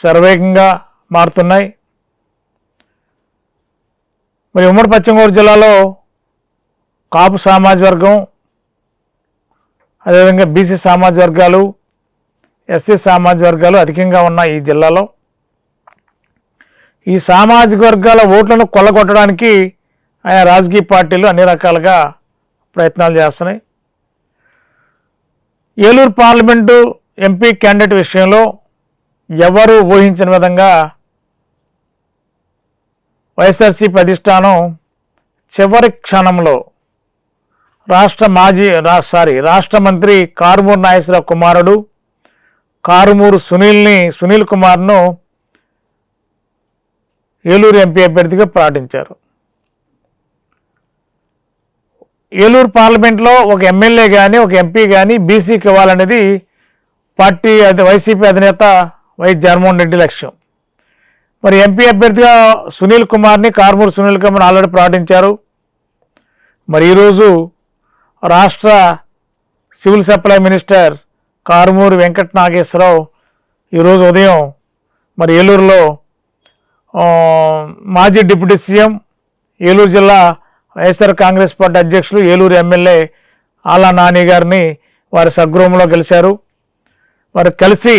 శరవేగంగా మారుతున్నాయి. మరి ఉమ్మడి పశ్చిమ గోదావరి జిల్లాలో కాపు సామాజిక వర్గం అదేవిధంగా బీసీ సామాజిక వర్గాలు ఎస్సీ సామాజిక వర్గాలు అధికంగా ఉన్నాయి ఈ జిల్లాలో. ఈ సామాజిక వర్గాల ఓట్లను కొల్లగొట్టడానికి ఆయా రాజకీయ పార్టీలు అన్ని రకాలుగా ప్రయత్నాలు చేస్తున్నాయి. ఏలూరు పార్లమెంటు ఎంపీ క్యాండిడేట్ విషయంలో ఎవరు ఊహించిన విధంగా వైఎస్ఆర్సీపీ అధిష్టానం చివరి క్షణంలో రాష్ట్ర మాజీ రా సారీ రాష్ట్ర మంత్రి కారుమూరు నాగేశ్వరరావు కుమారుడు కారుమూరు సునీల్ని సునీల్ కుమార్ను ఏలూరు ఎంపీ అభ్యర్థిగా ప్రకటించారు. ఏలూరు పార్లమెంట్లో ఒక ఎమ్మెల్యే కానీ ఒక ఎంపీ కానీ బీసీకి ఇవ్వాలనేది పార్టీ అది వైసీపీ అధినేత వైఎస్ జగన్మోహన్ రెడ్డి లక్ష్యం. మరి ఎంపీ అభ్యర్థిగా సునీల్ కుమార్ని కార్మూరు సునీల్ కుమార్ ఆల్రెడీ ప్రకటించారు. మరి ఈరోజు రాష్ట్ర civil supply minister Karumuru Venkata Nageswara Rao ఈరోజు ఉదయం మరి ఏలూరులో మాజీ డిప్యూటీ సీఎం ఏలూరు జిల్లా వైఎస్ఆర్ కాంగ్రెస్ పార్టీ అధ్యక్షులు ఏలూరు ఎమ్మెల్యే ఆలా నాని గారిని వారి సగృహంలో గెలిచారు. వారు కలిసి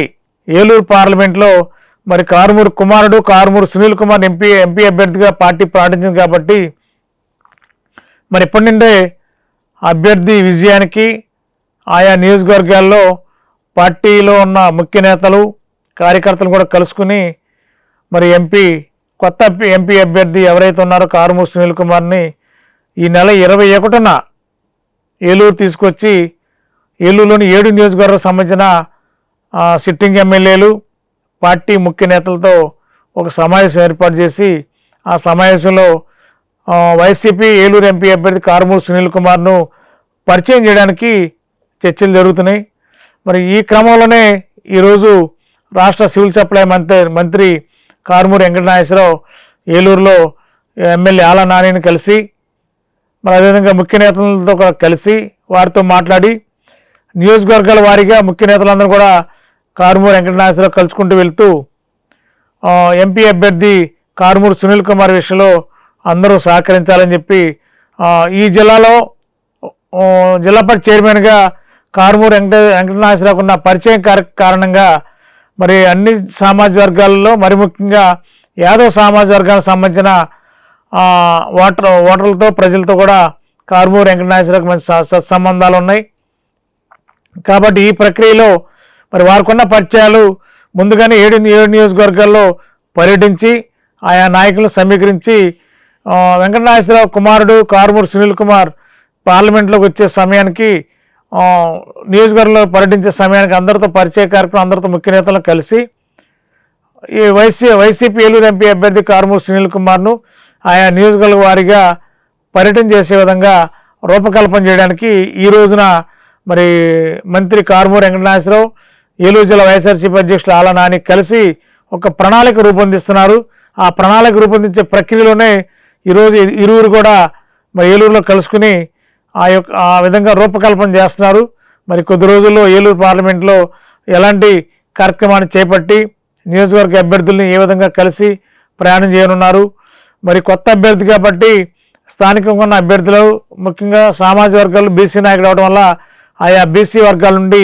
ఏలూరు పార్లమెంట్లో మరి కారుమూరు కుమారుడు కారుమూరు సునీల్ కుమార్ ఎంపీ ఎంపీ అభ్యర్థిగా పార్టీ ప్రకటించింది కాబట్టి మరి ఇప్పటి నుండే అభ్యర్థి విజయానికి ఆయా నియోజకవర్గాల్లో పార్టీలో ఉన్న ముఖ్య నేతలు కార్యకర్తలు కూడా కలుసుకుని మరి ఎంపీ కొత్త ఎంపీ అభ్యర్థి ఎవరైతే ఉన్నారో కారుమూరు సునీల్ కుమార్ని ఈ నెల ఇరవై ఒకటిన ఏలూరు తీసుకొచ్చి ఏలూరులోని ఏడు నియోజకవర్గాలకు సంబంధించిన సిట్టింగ్ ఎమ్మెల్యేలు పార్టీ ముఖ్య నేతలతో ఒక సమావేశం ఏర్పాటు చేసి ఆ సమావేశంలో వైసీపీ ఏలూరు ఎంపీ అభ్యర్థి కారుమూరు సునీల్ కుమార్ను పరిచయం చేయడానికి చర్చలు జరుగుతున్నాయి. మరి ఈ క్రమంలోనే ఈరోజు రాష్ట్ర సివిల్ సప్లై మంత్రి మంత్రి కారుమూరి వెంకటనాగేశ్వరరావు ఏలూరులో ఎమ్మెల్యే ఆల నానిని కలిసి మరి అదేవిధంగా ముఖ్య నేతలతో కూడా కలిసి వారితో మాట్లాడి నియోజకవర్గాల వారీగా ముఖ్య నేతలందరూ కూడా కారుమూరు వెంకటనాగేశ్వరరావు కలుసుకుంటూ వెళ్తూ ఎంపీ అభ్యర్థి కారుమూరు సునీల్ కుమార్ విషయంలో అందరూ సహకరించాలని చెప్పి ఈ జిల్లాలో జిల్లా పరిషత్ చైర్మన్గా కారుమూరు వెంకట వెంకటనాగేశ్వరరావుకు ఉన్న పరిచయం కారణంగా మరి అన్ని సామాజిక వర్గాలలో మరి ముఖ్యంగా యాదవ్ సామాజిక వర్గానికి సంబంధించిన ఓటర్ ఓటర్లతో ప్రజలతో కూడా కారుమూరు వెంకటనాగేశ్వరరావుకు మంచి స- సత్సంబంధాలు ఉన్నాయి. కాబట్టి ఈ ప్రక్రియలో మరి వారికున్న పరిచయాలు ముందుగానే ఏడు ఏడు నియోజకవర్గాల్లో పర్యటించి ఆయా నాయకులను సమీకరించి ఆ, వెంకటనాగేశ్వరరావు కుమారుడు కారుమూరు సునీల్ కుమార్ పార్లమెంట్లోకి వచ్చే సమయానికి నియోజకవర్గంలో పర్యటించే సమయానికి అందరితో పరిచయ కార్యక్రమం అందరితో ముఖ్య నేతలను కలిసి ఈ వైసీ వైసీపీ ఏలూరు ఎంపీ అభ్యర్థి కారుమూరు సునీల్ కుమార్ను ఆయా నియోజకవర్గ వారీగా పర్యటన చేసే విధంగా రూపకల్పన చేయడానికి ఈ రోజున మరి మంత్రి కారుమూరు వెంకటనాథరావు ఏలూరు జిల్లా వైఎస్ఆర్సీపీ అధ్యక్షులు ఆల నాని కలిసి ఒక ప్రణాళిక రూపొందిస్తున్నారు. ఆ ప్రణాళిక రూపొందించే ప్రక్రియలోనే ఈరోజు ఇరువురు కూడా మరి ఏలూరులో కలుసుకుని ఆ యొక్క ఆ విధంగా రూపకల్పన చేస్తున్నారు. మరి కొద్ది రోజుల్లో ఏలూరు పార్లమెంట్లో ఎలాంటి కార్యక్రమాన్ని చేపట్టి నియోజకవర్గ అభ్యర్థుల్ని ఏ విధంగా కలిసి ప్రయాణం చేయనున్నారు. మరి కొత్త అభ్యర్థి కాబట్టి స్థానికంగా ఉన్న అభ్యర్థులు ముఖ్యంగా సామాజిక వర్గాలు బీసీ నాయకుడు అవడం వల్ల ఆయా బీసీ వర్గాల నుండి